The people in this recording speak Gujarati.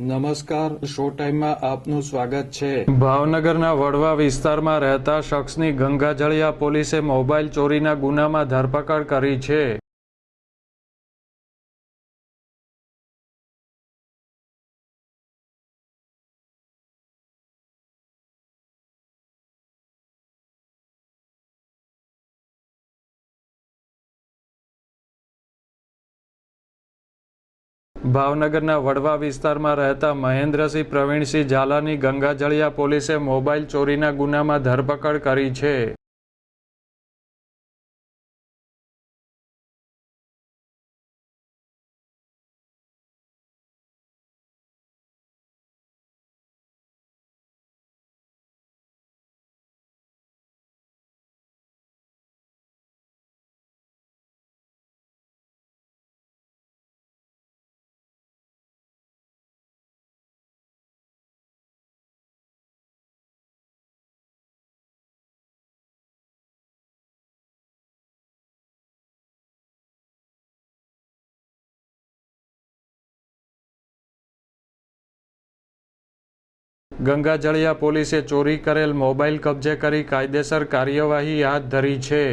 નમસ્કાર શો ટાઈમમાં આપનું સ્વાગત છે. ભાવનગરના વડવા વિસ્તારમાં રહેતા શખ્સની ગંગાજળિયા પોલીસે મોબાઈલ ચોરીના ગુનામાં ધરપકડ કરી છે. ભાવનગરના વડવા વિસ્તારમાં રહેતા મહેન્દ્રસિંહ પ્રવીણસિંહ ઝાલાની ગંગાજળિયા પોલીસે મોબાઈલ ચોરીના ગુનામાં ધરપકડ કરી છે. ગંગાજળિયા પોલીસે ચોરી કરેલ મોબાઈલ કબજે કરી કાયદેસર કાર્યવાહી હાથ ધરી છે.